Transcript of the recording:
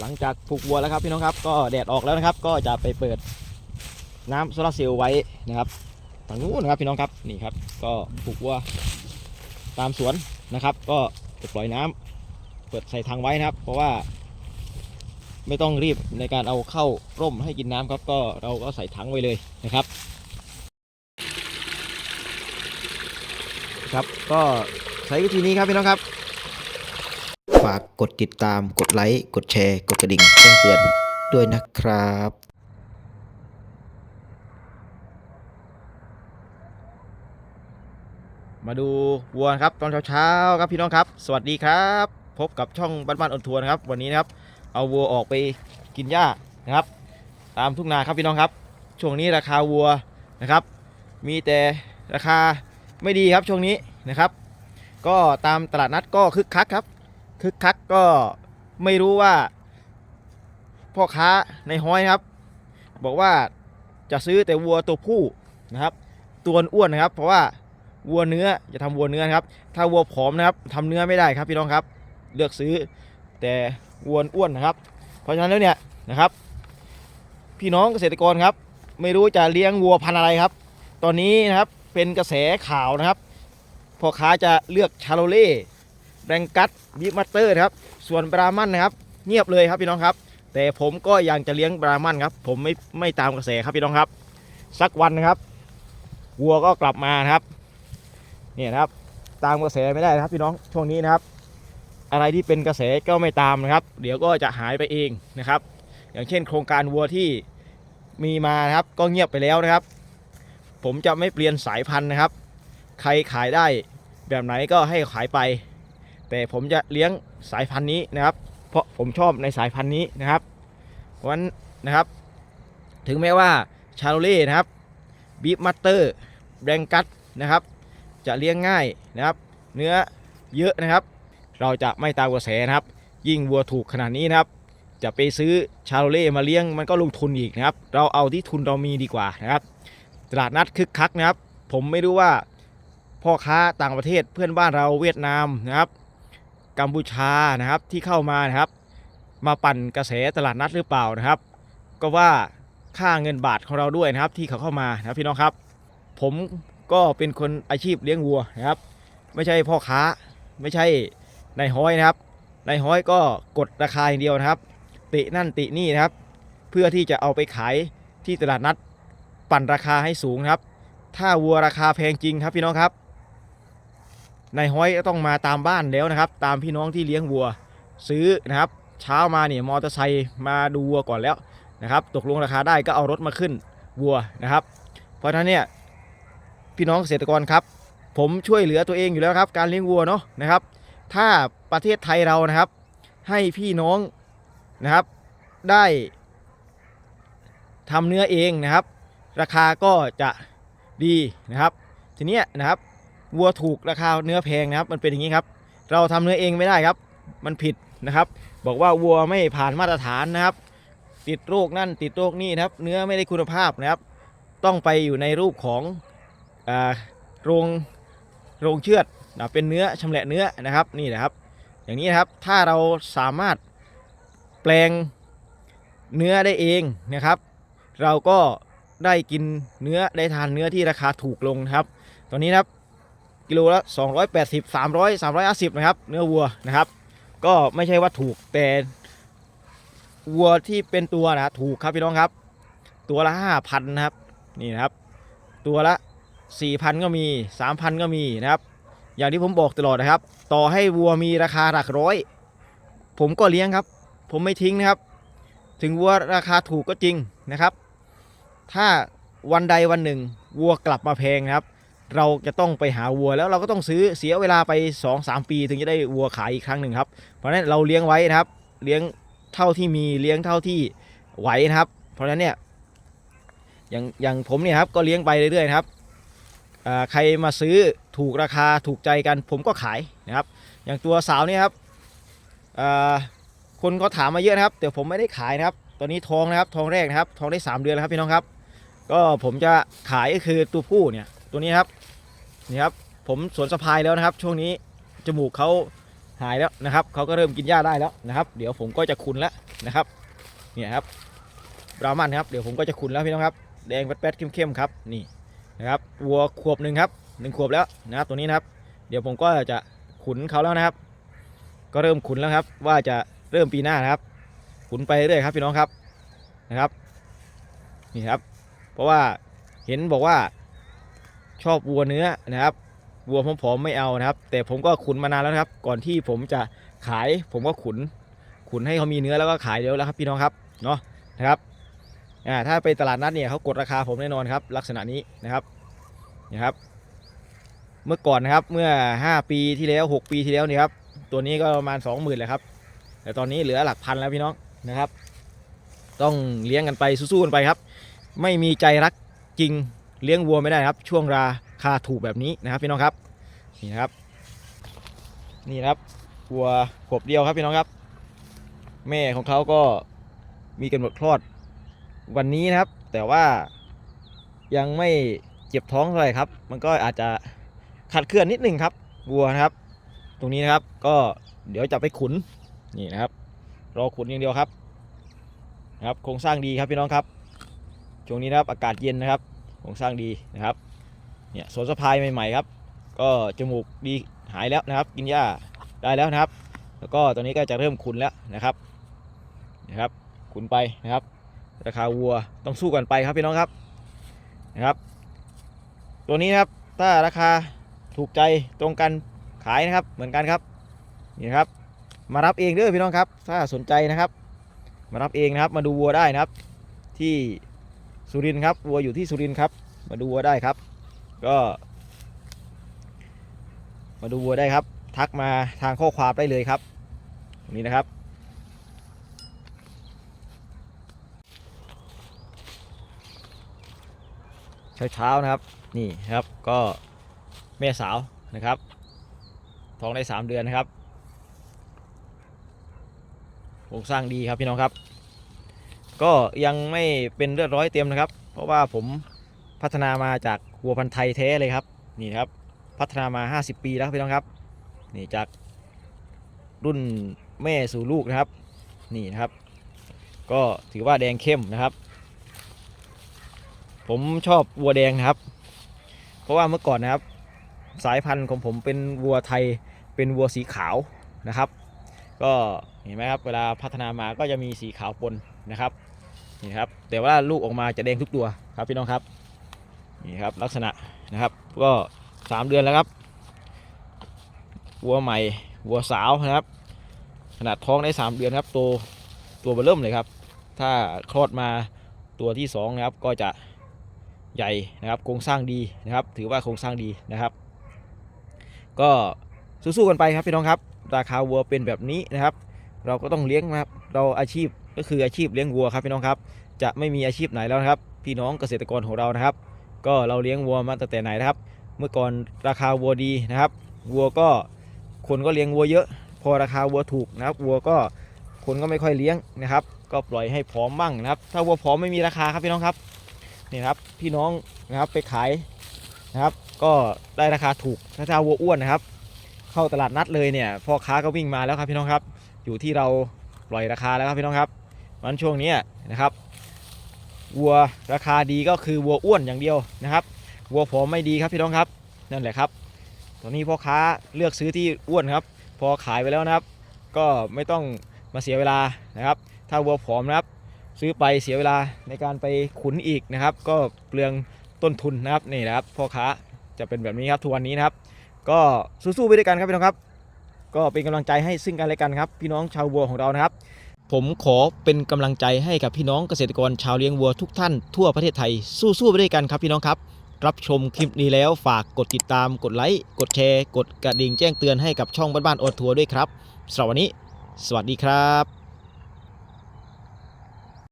หลังจากผูกวัวแล้วครับพี่น้องครับก็แดดออกแล้วนะครับ ก็จะไปเปิดน้ำโซลาร์เซลล์ไว้นะครับทางนู้นนะครับพี่น้องครับนี่ครับ ก็ผูกวัวตามสวนนะครับ ก็จะปล่อยน้ำเปิดใส่ถังไว้นะครับ เพราะว่า ไม่ต้องรีบในการเอาเข้าร่มให้กินน้ำครับ ก็เราก็ใส่ถังไว้เลยนะครับ ครับก็ใช้วิธีนี้ครับพี่น้องครับ ฝากกดติดตาม กดไลค์ กดแชร์ กดกระดิ่งแจ้งเตือนด้วยนะครับมาดูวัวครับตอนเช้าๆครับพี่น้องครับ สวัสดีครับ พบกับช่องบ้านๆออนทัวร์นะครับ วันนี้นะครับ เอาวัวออกไปกินหญ้านะครับ ตามทุ่งนาครับพี่น้องครับ ช่วงนี้ราคาวัวนะครับ มีแต่ราคาไม่ดีครับช่วงนี้นะครับ ก็ตามตลาดนัดก็คึกคักครับ คึกคักก็ไม่รู้ว่า พ่อค้าในห้อยครับ บอกว่าจะซื้อแต่วัวตัวผู้นะครับ ตัวอ้วนนะครับ เพราะว่าวัวเนื้อจะทำวัวเนื้อครับ ถ้าวัวผอมนะครับทำเนื้อไม่ได้ครับพี่น้องครับ เลือกซื้อแต่วัวอ้วนนะครับ เพราะฉะนั้นแล้วเนี่ยนะครับ พี่น้องเกษตรกรครับ ไม่รู้จะเลี้ยงวัวพันธุ์อะไรครับ ตอนนี้นะครับเป็นกระแสข่าวนะครับพ่อค้าจะเลือกชาโลเล่ แบงกัสบิ๊กมัตเตอร์ครับ ส่วนบรามันนะครับ เงียบเลยครับพี่น้องครับ แต่ผมก็ยังจะเลี้ยงบรามันครับ ผมไม่ไม่ตามกระแสครับพี่น้องครับ สักวันนะครับวัวก็กลับมานะครับเนี่ยนะครับ ตามกระแสไม่ได้นะครับพี่น้องช่วงนี้นะครับ อะไรที่เป็นกระแสก็ไม่ตามนะครับ เดี๋ยวก็จะหายไปเองนะครับ อย่างเช่น โครงการวัวที่มีมานะครับ ก็เงียบไปแล้วนะครับ ผมจะไม่เปลี่ยนสายพันธุ์นะครับ ใครขายได้แบบไหนก็ให้ขายไป แต่ผมจะเลี้ยงสายพันธุ์นี้นะครับ เพราะผมชอบในสายพันธุ์นี้นะครับเพราะฉะนั้นนะครับ ถึงแม้ว่าชาโลเล่นะครับบีฟมัตเตอร์แบงกัสนะครับ จะเลี้ยงง่ายนะครับ เนื้อเยอะนะครับ เราจะไม่ตามกระแสนะครับ ยิ่งวัวถูกขนาดนี้นะครับ จะไปซื้อชาโลเล่มาเลี้ยงมันก็ลงทุนอีกนะครับ เราเอาที่ทุนเรามีดีกว่านะครับ ตลาดนัดคึกคักนะครับ ผมไม่รู้ว่าพ่อค้าต่างประเทศเพื่อนบ้านเราเวียดนามนะครับ กัมพูชานะครับที่เข้ามานะครับ มาปั่นกระแสตลาดนัดหรือเปล่านะครับ ก็ว่าค่าเงินบาทของเราด้วยนะครับ ที่เขาเข้ามานะครับพี่น้องครับ ผมก็เป็นคนอาชีพเลี้ยงวัวนะครับ ไม่ใช่พ่อค้าไม่ใช่นายห้อยนะครับนายห้อยก็กดราคาอย่างเดียวนะครับ ตินั่นตินี่นะครับ เพื่อที่จะเอาไปขายที่ตลาดนัด ปั่นราคาให้สูงนะครับ ถ้าวัวราคาแพงจริงครับพี่น้องครับ นายห้อยก็ต้องมาตามบ้านแล้วนะครับ ตามพี่น้องที่เลี้ยงวัว ซื้อนะครับ เช้ามาเนี่ยมอเตอร์ไซค์มาดูวัวก่อนแล้วนะครับ ตกลงราคาได้ก็เอารถมาขึ้นวัวนะครับ เพราะฉะนั้นเนี่ยพี่น้องเกษตรกรครับ ผมช่วยเหลือตัวเองอยู่แล้วครับ การเลี้ยงวัวเนาะนะครับ ถ้าประเทศไทยเรานะครับ ให้พี่น้องนะครับได้ทำเนื้อเองนะครับ ราคาก็จะดีนะครับ ทีเนี้ยนะครับ วัวถูกราคาเนื้อแพงนะครับ มันเป็นอย่างนี้ครับ เราทำเนื้อเองไม่ได้ครับ มันผิดนะครับ บอกว่าวัวไม่ผ่านมาตรฐานนะครับ ติดโรคนั่นติดโรคนี่นะครับ เนื้อไม่ได้คุณภาพนะครับ ต้องไปอยู่ในรูปของอโรงโรงเชือดนะเป็นเนื้อชำแหละเนื้อนะครับนี่นะครับ อย่างนี้นะครับถ้าเราสามารถแปลงเนื้อได้เองนะครับ เราก็ได้กินเนื้อได้ทานเนื้อที่ราคาถูกลงนะครับ ตอนนี้นะครับ กิโลละ280 300 350นะครับ เนื้อวัวนะครับ ก็ไม่ใช่ว่าถูกแต่วัวที่เป็นตัวนะถูกครับพี่น้องครับ ตัวละ5,000นะครับนี่นะครับ ตัวละ4,000ก็มี3,000ก็มีนะครับ อย่างที่ผมบอกตลอดนะครับ ต่อให้วัวมีราคาหลักร้อย ผมก็เลี้ยงครับ ผมไม่ทิ้งนะครับ ถึงวัวราคาถูกก็จริงนะครับ ถ้าวันใดวันหนึ่งวัวกลับมาแพงนะครับ เราจะต้องไปหาวัวแล้วเราก็ต้องซื้อเสียเวลาไป 2-3 ปีถึงจะได้วัวขายอีกครั้งหนึ่งครับ เพราะฉะนั้นเราเลี้ยงไว้นะครับ เลี้ยงเท่าที่มีเลี้ยงเท่าที่ไหวนะครับ เพราะฉะนั้นเนี่ยอย่างอย่างผมเนี่ยครับก็เลี้ยงไปเรื่อยๆครับใครมาซื้อถูกราคาถูกใจกันผมก็ขายนะครับ อย่างตัวสาวเนี่ยครับคนเขาถามมาเยอะนะครับแต่ผมไม่ได้ขายนะครับ ตอนนี้ทองนะครับทองแรกนะครับทองได้ 3 เดือนแล้วครับพี่น้องครับ ก็ผมจะขายก็คือตัวผู้เนี่ย ตัวนี้ครับนี่ครับผมสวนสะพายแล้วนะครับ ช่วงนี้จมูกเขาหายแล้วนะครับเขาก็เริ่มกินหญ้าได้แล้วนะครับ เดี๋ยวผมก็จะขุนแล้วนะครับเนี่ยครับบรามันครับเดี๋ยวผมก็จะขุนแล้วพี่น้องครับแดงแป๊ดๆเข้มๆครับนี่นะครับวัวขวบหนึ่งครับหนึ่งขวบแล้วนะครับตัวนี้นะครับ เดี๋ยวผมก็จะขุนเขาแล้วนะครับ ก็เริ่มขุนแล้วครับ ว่าจะเริ่มปีหน้านะครับ ขุนไปเรื่อยครับพี่น้องครับนะครับนี่ครับ เพราะว่าเห็นบอกว่า ชอบวัวเนื้อนะครับวัวผอมๆไม่เอานะครับ แต่ผมก็ขุนมานานแล้วครับ ก่อนที่ผมจะขายผมก็ขุน ขุนให้เขามีเนื้อแล้วก็ขายเดียวแล้วครับพี่น้องครับเนาะนะครับอ่าถ้าไปตลาดนัดเนี่ยเขากดราคาผมแน่นอนครับ ลักษณะนี้นะครับนะครับ เมื่อก่อนนะครับเมื่อ 5 ปีที่แล้ว 6 ปีที่แล้วเนี่ยครับตัวนี้ก็ประมาณ 20,000แหละครับแต่ตอนนี้เหลือหลักพันแล้วพี่น้องนะครับ ต้องเลี้ยงกันไปสู้ๆกันไปครับ ไม่มีใจรักจริง เลี้ยงวัวไม่ได้ครับ ช่วงราคาถูกแบบนี้นะครับพี่น้องครับนี่นะครับ นี่นะครับวัวขวบเดียวครับพี่น้องครับ แม่ของเขาก็มีกำหนดคลอดวันนี้นะครับ แต่ว่ายังไม่เจ็บท้องเท่าไหร่ครับ มันก็อาจจะขัดเคลื่อนนิดหนึ่งครับวัวนะครับ ตรงนี้นะครับก็เดี๋ยวจะไปขุนนี่นะครับ รอขุนอย่างเดียวครับนะครับโครงสร้างดีครับพี่น้องครับช่วงนี้นะครับอากาศเย็นนะครับ งสร้างดีนะครับเนี่ยสวนสะพายใหม่ๆครับ ก็จมูกดีหายแล้วนะครับ กินหญ้าได้แล้วนะครับ แล้วก็ตอนนี้ก็จะเริ่มขุนแล้วนะครับนะครับขุนไปนะครับ ราคาวัวต้องสู้กันไปครับพี่น้องครับนะครับ ตัวนี้นะครับถ้าราคาถูกใจตรงกันขายนะครับเหมือนกันครับนี่ครับ มารับเองเด้อพี่น้องครับ ถ้าสนใจนะครับ มารับเองนะครับมาดูวัวได้นะครับ ที่ สุรินครับวัวอยู่ที่สุรินครับ มาดูวัวได้ครับ ก็ มาดูวัวได้ครับ ทักมาทางข้อความได้เลยครับนี้นะครับเช้าเช้าๆนะครับนี่ครับก็แม่สาวนะครับท้องได้ 3 เดือนนะครับโครงสร้างดีครับพี่น้องครับ ก็ยังไม่เป็นเลือดร้อยเต็มนะครับ เพราะว่าผมพัฒนามาจากวัวพันธุ์ไทยแท้เลยครับนี่ครับ พัฒนามา 50 ปีแล้วพี่น้องครับนี่จากรุ่นแม่สู่ลูกนะครับ นี่นะครับ ก็ถือว่าแดงเข้มนะครับ ผมชอบวัวแดงนะครับ เพราะว่าเมื่อก่อนนะครับ สายพันธุ์ของผมเป็นวัวไทยเป็นวัวสีขาวนะครับ ก็เห็นไหมครับเวลาพัฒนามาก็จะมีสีขาวปนนะครับ นี่ครับแต่ว่าลูกออกมาจะแดงทุกตัวครับพี่น้องครับนี่ครับลักษณะนะครับก็ 3 เดือนแล้วครับวัวใหม่วัวสาวนะครับ ขนาดท้องได้ 3 เดือนครับตัวตัวเบอร์เริ่มเลยครับ ถ้าคลอดมาตัวที่สองนะครับก็จะใหญ่นะครับโครงสร้างดีนะครับ ถือว่าโครงสร้างดีนะครับ ก็สู้ๆกันไปครับพี่น้องครับ ราคาวัวเป็นแบบนี้นะครับ เราก็ต้องเลี้ยงนะครับเราอาชีพ ก็คืออาชีพเลี้ยงวัวครับพี่น้องครับ จะไม่มีอาชีพไหนแล้วนะครับ พี่น้องเกษตรกรของเรานะครับ ก็เราเลี้ยงวัวมาตั้งแต่ไหนนะครับ เมื่อก่อนราคาวัวดีนะครับ วัวก็คนก็เลี้ยงวัวเยอะ พอราคาวัวถูกนะครับ วัวก็คนก็ไม่ค่อยเลี้ยงนะครับ ก็ปล่อยให้ผอมบ้างนะครับ ถ้าวัวผอมไม่มีราคาครับพี่น้องครับนี่ครับพี่น้องนะครับไปขายนะครับ ก็ได้ราคาถูกถ้าจะวัวอ้วนนะครับ เข้าตลาดนัดเลยเนี่ยพ่อค้าก็วิ่งมาแล้วครับพี่น้องครับ อยู่ที่เราปล่อยราคาแล้วครับพี่น้องครับ มันช่วงนี้นะครับวัวราคาดีก็คือวัวอ้วนอย่างเดียวนะครับวัวผอมไม่ดีครับพี่น้องครับนั่นแหละครับ ตอนนี้พ่อค้าเลือกซื้อที่อ้วนครับ พอขายไปแล้วนะครับ ก็ไม่ต้องมาเสียเวลานะครับ ถ้าวัวผอมนะครับ ซื้อไปเสียเวลาในการไปขุนอีกนะครับ ก็เปลืองต้นทุนนะครับนี่นะครับพ่อค้าจะเป็นแบบนี้ครับทุกวันนี้นะครับ ก็สู้ๆไปด้วยกันครับพี่น้องครับ ก็เป็นกำลังใจให้ซึ่งกันและกันครับ พี่น้องชาววัวของเรานะครับ ผมขอเป็นกำลังใจให้กับพี่น้องเกษตรกรชาวเลี้ยงวัวทุกท่านทั่วประเทศไทยสู้ๆไปด้วยกันครับพี่น้องครับ รับชมคลิปนี้แล้วฝากกดติดตามกดไลค์กดแชร์ กดกระดิ่งแจ้งเตือนให้กับช่องบ้านๆอดทัวร์ด้วยครับสำหรับวันนี้ สวัสดีครับ